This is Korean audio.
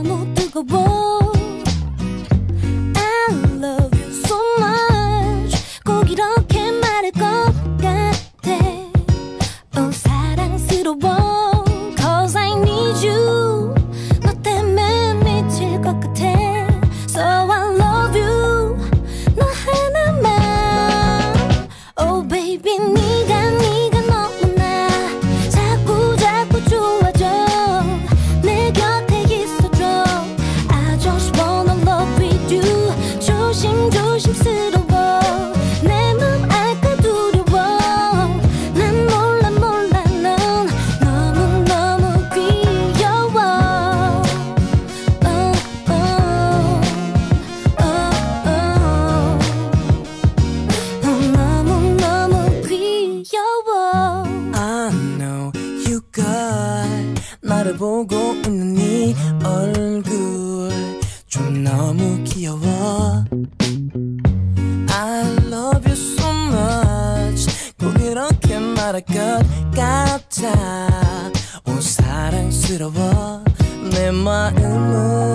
너무 뜨거워 I love you so much 꼭 이렇게 말할 것 같아 Oh 사랑스러워 Cause I need you 너 때문에 미칠 것 같아 So I love you 너 하나만 Oh baby 나를 보고 있는 네 얼굴 좀 너무 귀여워. I love you so much. 꼭 이렇게 말할 것 같아. 오 사랑스러워. 내 마음은